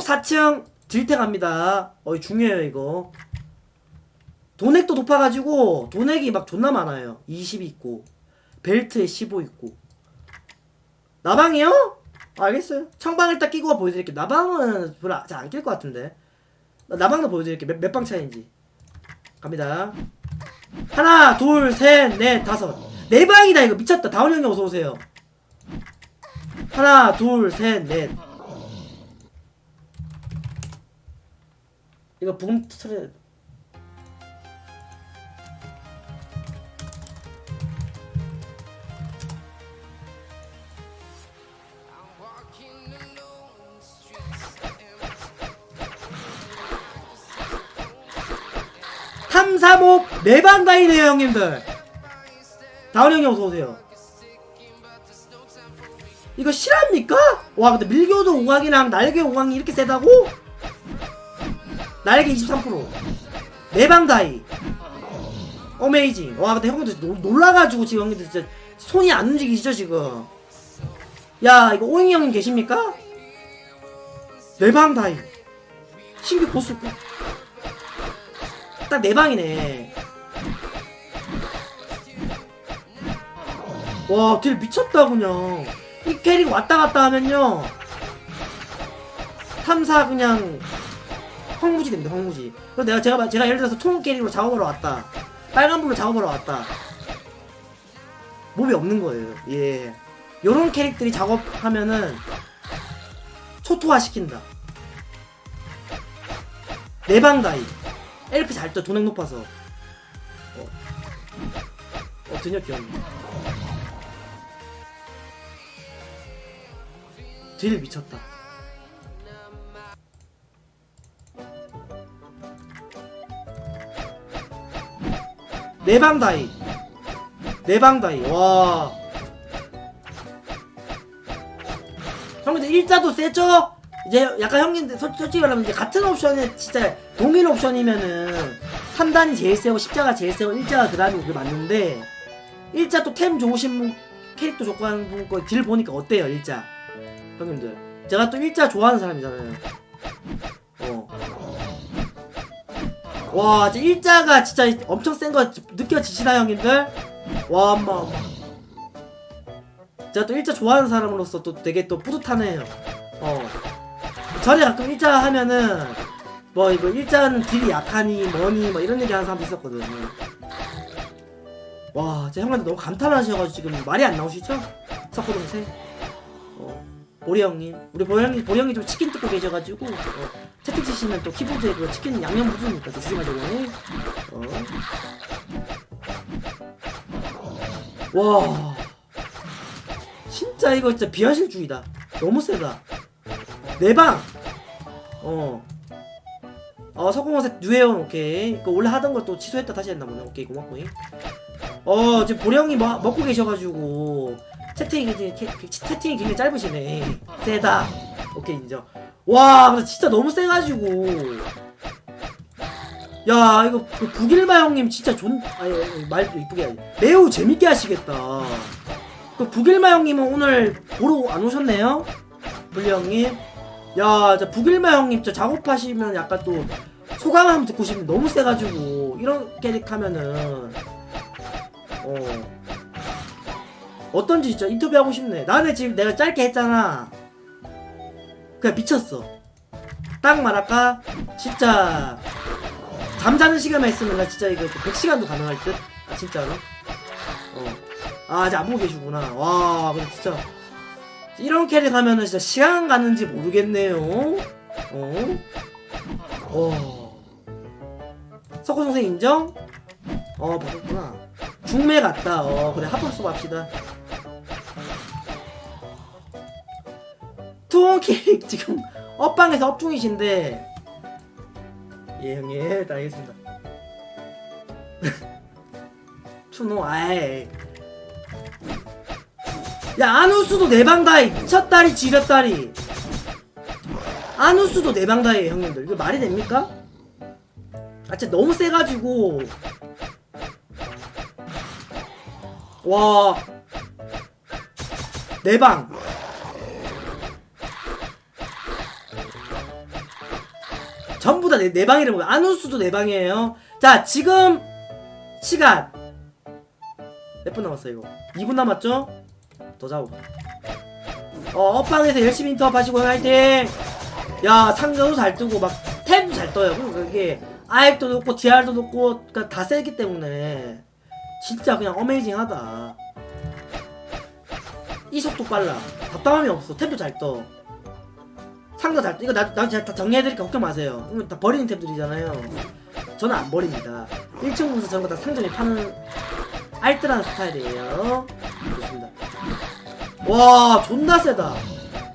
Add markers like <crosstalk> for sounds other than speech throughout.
왼쪽 4층 딜테 갑니다. 어이 중요해요 이거. 돈액도 높아가지고 돈액이 막 존나 많아요. 20 있고 벨트에 15 있고. 나방이요? 알겠어요. 청방을 딱 끼고 보여드릴게요. 나방은 별로 잘 안 낄 것 같은데. 나- 나방도 보여드릴게요. 몇 방 차인지. 갑니다. 하나, 둘, 셋, 넷, 다섯. 네 방이다 이거 미쳤다. 다운 형님 어서 오세요. 하나, 둘, 셋, 넷. 이거 부금 틀어. 탐사모 네방 다이네요 형님들. 다운 형님 어서 오세요. 이거 실합니까? 와 근데 밀교도 5강이랑 날개 5강이 이렇게 세다고? 날개 23% 내방 다이. 어메이징. 와 근데 형님들 놀- 놀라가지고 지금 형님들 진짜 손이 안 움직이시죠 지금? 야 이거 오잉이 형님 계십니까? 내방 다이. 신규 보스. 딱 내방이네. 와, 딜 미쳤다, 그냥. 이 캐릭 왔다 갔다 하면요. 탐사 그냥 황무지 됩니다, 황무지. 그래서 내가, 제가, 제가 예를 들어서 통 캐릭으로 작업하러 왔다. 빨간불로 작업하러 왔다. 몹이 없는 거예요, 예. 요런 캐릭들이 작업하면은 초토화 시킨다. 내방다이. 엘프 잘 떠, 돈액 높아서. 어, 어 드녀 귀엽네. 딜 미쳤다. 내방 다이. 내방 다이. 와. 형님들 일자도 세죠? 이제 약간 형님들 솔- 솔직히 말하면 이제 같은 옵션에 진짜 동일 옵션이면은 3단이 제일 세고 십자가 제일 세고 일자가 그 다음에 그게 맞는데 일자 또 템 좋으신 분 캐릭터 좋고 하는 분 거 딜 보니까 어때요 일자? 형님들 제가 또 일자 좋아하는 사람이잖아요 어. 와 진짜 일자가 진짜 엄청 센 거 느껴지시나요 형님들? 와 엄마 제가 또 일자 좋아하는 사람으로서 또 되게 또 뿌듯하네요. 어. 전에 가끔 일자 하면은 뭐 이거 일자는 딜이 약하니 뭐니 뭐 이런 얘기 하는 사람도 있었거든요. 와, 제 형한테 너무 감탄하셔가지고 지금 말이 안 나오시죠? 석호 동생. 어, 보리 형님, 우리 보리 형님, 보리 형님 좀 치킨 뜯고 계셔가지고 어, 채팅 치시면 또 키보드에 그 치킨 양념 묻으니까 조심하자고. 어. 와, 진짜 이거 진짜 비하실주의다. 너무 세다. 내 방. 어. 어, 석공원색 뉴에온 오케이. 그 원래 하던 걸또 취소했다 다시 했나 보네. 오케이 고맙고. 어 지금 보리 형이 뭐, 먹고 계셔가지고 채팅이 채팅이 굉장히 짧으시네 세다 오케이 인정 와 근데 진짜 너무 세가지고 야 이거 그 북일마 형님 진짜 존 아니 아니, 말 이쁘게 하지 매우 재밌게 하시겠다 그 북일마 형님은 오늘 보러 안 오셨네요 불리 형님 야 진짜 북일마 형님 진짜 작업하시면 약간 또 소감 한번 듣고 싶은데 너무 세가지고 캐릭 하면은 어. 어떤지 진짜 인터뷰하고 싶네. 나는 지금 내가 짧게 했잖아. 그냥 미쳤어. 딱 말할까? 진짜 잠자는 시간만 있으면 나 진짜 이거 100시간도 가능할 듯? 아 진짜로? 어. 아 아직 안 보고 계시구나. 와 근데 진짜 이런 캐릭 하면은 진짜 시간 가는지 모르겠네요. 어? 어. 석호 선생 인정? 어 바꿨구나. 중매 같다. 어 그래 합법 수업 합시다. 투원케이크 <laughs> 지금 업방에서 업 중이신데. 예 형님. 네, 알겠습니다. <laughs> 추노 아이. 야 안우수도 내방다이. 미쳤다리 지렸다리. 안우수도 내방다이 형님들. 이거 말이 됩니까? 아 진짜 너무 세가지고. 와. 내방 전부 다 내 방이를 보고 안우수도 내 방이에요. 자 지금 시간 몇 분 남았어 이거? 2분 남았죠? 더 자고. 어 업방에서 열심히 인터뷰 하시고 화이팅. 야 상자도 잘 뜨고 막 템도 잘 떠요. 그리고 그게 아액도 높고 DR도 높고 그러니까 다 세기 때문에 진짜 그냥 어메이징하다. 이 속도 빨라. 답답함이 없어. 템도 잘 떠. 상자 잘 떠. 이거 나, 나 제가 다 정리해드릴까 걱정 마세요. 이거 다 버리는 템들이잖아요. 저는 안 버립니다. 1층 분수 저런 거 다 상점에 파는 알뜰한 스타일이에요. 좋습니다. 와, 존나 세다.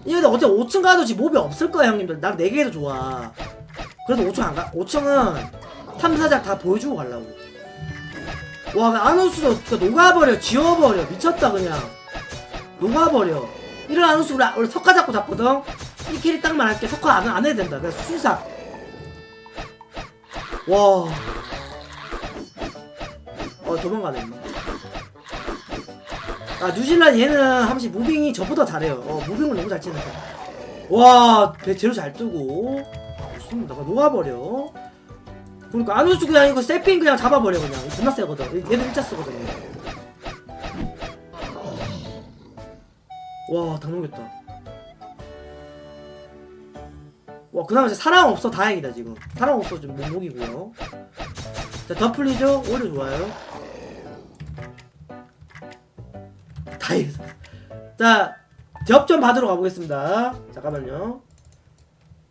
이거 근데 어차피 5층 가도 지금 몹이 없을 거야, 형님들. 난 4개도 좋아. 그래도 5층 안 가. 5층은 탐사작 다 보여주고 가려고. 와, 아노스도 진짜 녹아버려, 지워버려. 미쳤다, 그냥. 녹아버려. 이런 아노스 우리, 우리 석화 잡고 잡거든? 이 캐리 딱 말할게. 석화 안, 안 해도 된다. 그냥 수사. 와. 어, 도망가네. 아, 뉴질랜드 얘는 한 번씩 무빙이 저보다 잘해요. 어, 무빙을 너무 잘 치는 거. 와, 배 제로 잘 뜨고. 좋습니다. 그냥 녹아버려. 그러니까 아누스 그냥 이거 세핑 그냥 잡아버려 그냥. 존나 세거든. 얘들 1차 쓰거든요. 와, 다 녹였다. 와, 그 다음에 사랑 없어 다행이다 지금. 사랑 없어 좀 목목이고요. 자, 더 풀리죠? 오히려 좋아요. 다행이다. 자, 접좀 받으러 가보겠습니다. 잠깐만요.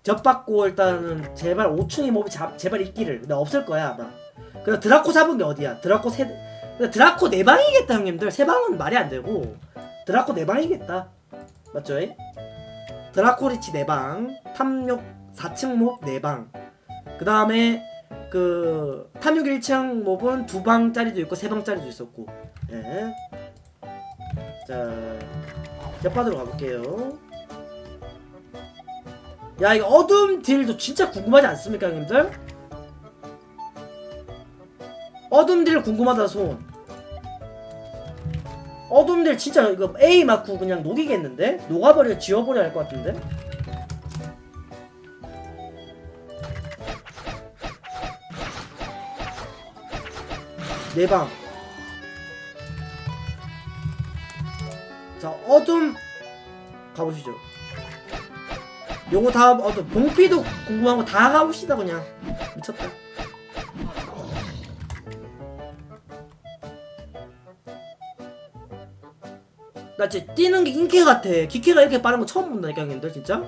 접 받고 일단은 제발 5층에 몹이 잡, 제발 있기를. 근데 없을 거야 아마. 그냥 드라코 잡은 게 어디야? 드라코 세, 드라코 네 방이겠다 형님들. 세 방은 말이 안 되고 드라코 네 방이겠다. 맞죠? 에? 드라코 리치 네 방, 탐욕 4층 몹네 방. 그 다음에 그 탐욕 1층 몹은 두 방짜리도 있고 세 방짜리도 있었고. 예. 자, 옆받으러 가볼게요. 야, 이거 어둠 딜도 진짜 궁금하지 않습니까, 형님들? 어둠 딜 궁금하다, 손. 어둠 딜 진짜 이거 A 맞고 그냥 녹이겠는데? 녹아버려, 지워버려 할것 같은데? 네 방. 자, 어둠 가보시죠. 요거 다 어떤 봉피도 궁금한 거 다 가봅시다 그냥 미쳤다. 나 진짜 뛰는 게 인캐 같아. 기캐가 이렇게 빠른 거 처음 본다니까 형님들 진짜.